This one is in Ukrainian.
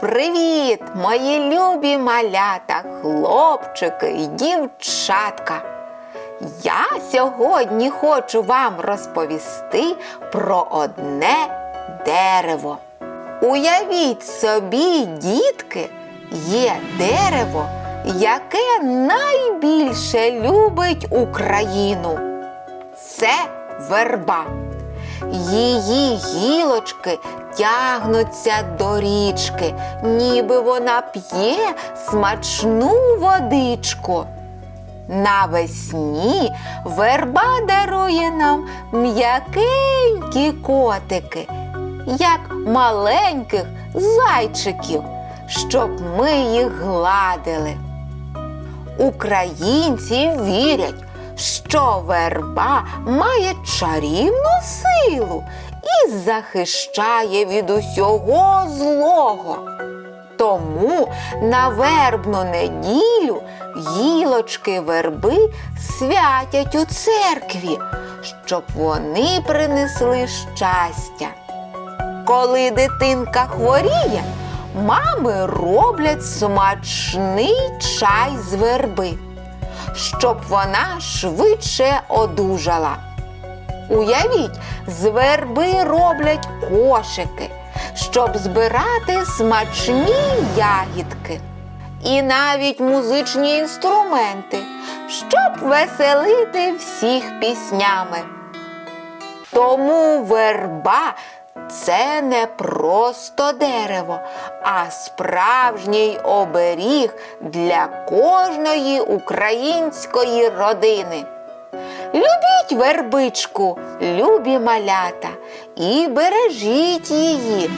Привіт, мої любі малята, хлопчики і дівчатка. Я сьогодні хочу вам розповісти про одне дерево. Уявіть собі, дітки, є дерево, яке найбільше любить Україну. Це верба. Її гілочки тягнуться до річки, ніби вона п'є смачну водичку. Навесні верба дарує нам м'якенькі котики, як маленьких зайчиків, щоб ми їх гладили. Українці вірять, що верба має чарівну силу і захищає від усього злого. Тому на вербну неділю гілочки верби святять у церкві, щоб вони принесли щастя. Коли дитинка хворіє, мами роблять смачний чай з верби, щоб вона швидше одужала. Уявіть, з верби роблять кошики, щоб збирати смачні ягідки. І навіть музичні інструменти, щоб веселити всіх піснями. Тому верба це не просто дерево, а справжній оберіг для кожної української родини. Любіть вербичку, любі малята, і бережіть її,